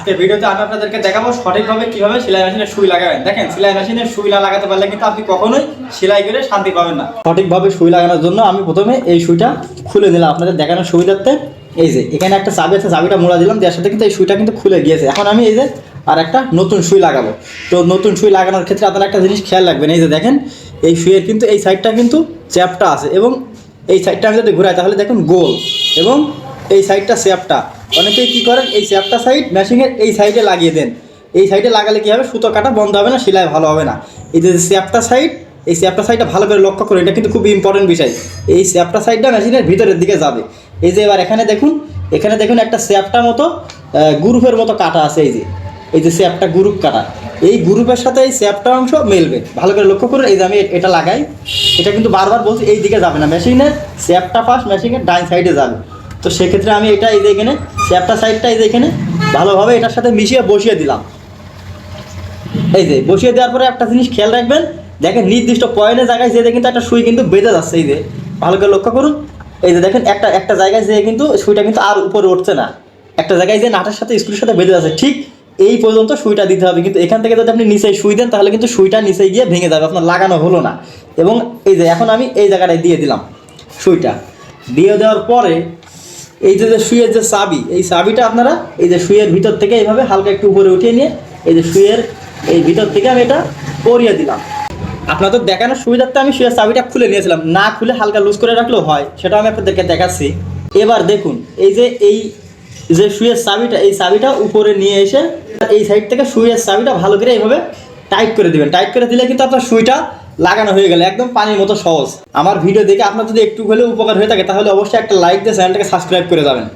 আজকে ভিডিওতে আমি আপনাদেরকে দেখাবো সঠিকভাবে কীভাবে সেলাই মেশিনে সুই লাগাবেন। দেখেন, সেলাই মেশিনে সুই না লাগাতে পারলে কিন্তু আপনি কখনোই সেলাই করে শান্তি পাবেন না। সঠিকভাবে সুই লাগানোর জন্য আমি প্রথমে এই সুইটা খুলে দিলাম আপনাদের দেখানোর সুবিধার্থে। এই যে, এখানে একটা চাবি আছে, চাবিটা মোড়া দিলাম যার সাথে কিন্তু এই সুইটা কিন্তু খুলে গিয়েছে। এখন আমি এই যে আর একটা নতুন সুই লাগাবো। তো নতুন সুই লাগানোর ক্ষেত্রে আপনারা একটা জিনিস খেয়াল রাখবেন। এই যে দেখেন, এই সুইয়ের কিন্তু, এই সাইডটা কিন্তু চ্যাপটা আছে এবং এই সাইডটা আমি যদি ঘুরাই, তাহলে দেখুন গোল এবং এই সাইডটা স্যাপটা অনেকেই কী করেন, এই স্যাপটা সাইড মেশিনের এই সাইডে লাগিয়ে দেন। এই সাইডে লাগালে কী হবে? সুতো কাটা বন্ধ হবে না, সেলাই ভালো হবে না। এই যে স্যাপটা সাইড এই স্যাপটা সাইডটা ভালো করে লক্ষ্য করুন, এটা কিন্তু খুব ইম্পর্টেন্ট বিষয়। এই স্যাপটা সাইডটা মেশিনের ভিতরের দিকে যাবে। এই যে এবার এখানে দেখুন এখানে দেখুন একটা স্যাপটা মতো গ্রুপের মতো কাটা আছে এই যে। এই যে স্যাপটা গ্রুপ কাটা। এই গ্রুপের সাথে এই স্যাপটা অংশ মেলবে। ভালো করে লক্ষ্য করুন, এই যে আমি এটা লাগাই। এটা কিন্তু বারবার বলছি, এই দিকে যাবে না। মেশিনের স্যাপটা পাশ মেশিনের ডাইন সাইডে যাবে। তো সেক্ষেত্রে আমি এটা এই যে এখানে স্যাপটা সাইডটা এই যে এখানে, ভালোভাবে এটার সাথে মিশিয়ে বসিয়ে দিলাম। এই যে, বসিয়ে দেওয়ার পরে একটা জিনিস খেয়াল রাখবেন, দেখেন নির্দিষ্ট পয়েন্টের জায়গায় যেতে কিন্তু একটা সুই কিন্তু বেঁধে যাচ্ছে, এই যে, ভালো করে লক্ষ্য করুন। এই যে দেখেন, একটা একটা জায়গায় যেয়ে কিন্তু সুইটা কিন্তু আর উপরে উঠছে না। একটা জায়গায় যে নাটের সাথে, স্কুলের সাথে বেঁধে যাচ্ছে, ঠিক এই পর্যন্ত সুইটা দিতে হবে। কিন্তু এখান থেকে যদি আপনি নিচে সুই দেন, তাহলে কিন্তু সুইটা নিচে গিয়ে ভেঙে যাবে, আপনার লাগানো হলো না। এবং এই যে, এখন আমি এই জায়গাটায় দিয়ে দিলাম সুইটা। দিয়ে দেওয়ার পরে এই যে শুয়ের যে চাবি, এই চাবিটা আপনারা এই যে শুয়ের ভিতর থেকে এইভাবে হালকা একটু উপরে উঠিয়ে নিয়ে এই যে শুয়ের এই ভিতর থেকে আমি এটা পরিয়ে দিলাম। আপনাদের দেখানোর সুবিধার্থে আমি শুয়ের চাবিটা খুলে নিয়েছিলাম। না খুলে হালকা লুজ করে রাখলেও হয়, সেটা আমি আপনাদেরকে দেখাচ্ছি। এবার দেখুন, এই যে এই যে শুয়ের চাবিটা, এই চাবিটা উপরে নিয়ে এসে এই সাইড থেকে শুয়ের চাবিটা ভালো করে এইভাবে টাইট করে দিবেন। টাইট করে দিলে কিন্তু আপনার সুইটা লাগানো হয়ে গেলে, একদম পানির মতো সহজ। আমার ভিডিও দেখে আপনার যদি একটু হলেও উপকার হয়ে থাকে, তাহলে অবশ্যই একটা লাইক দিয়ে চ্যানেলটাকে সাবস্ক্রাইব করে যাবেন।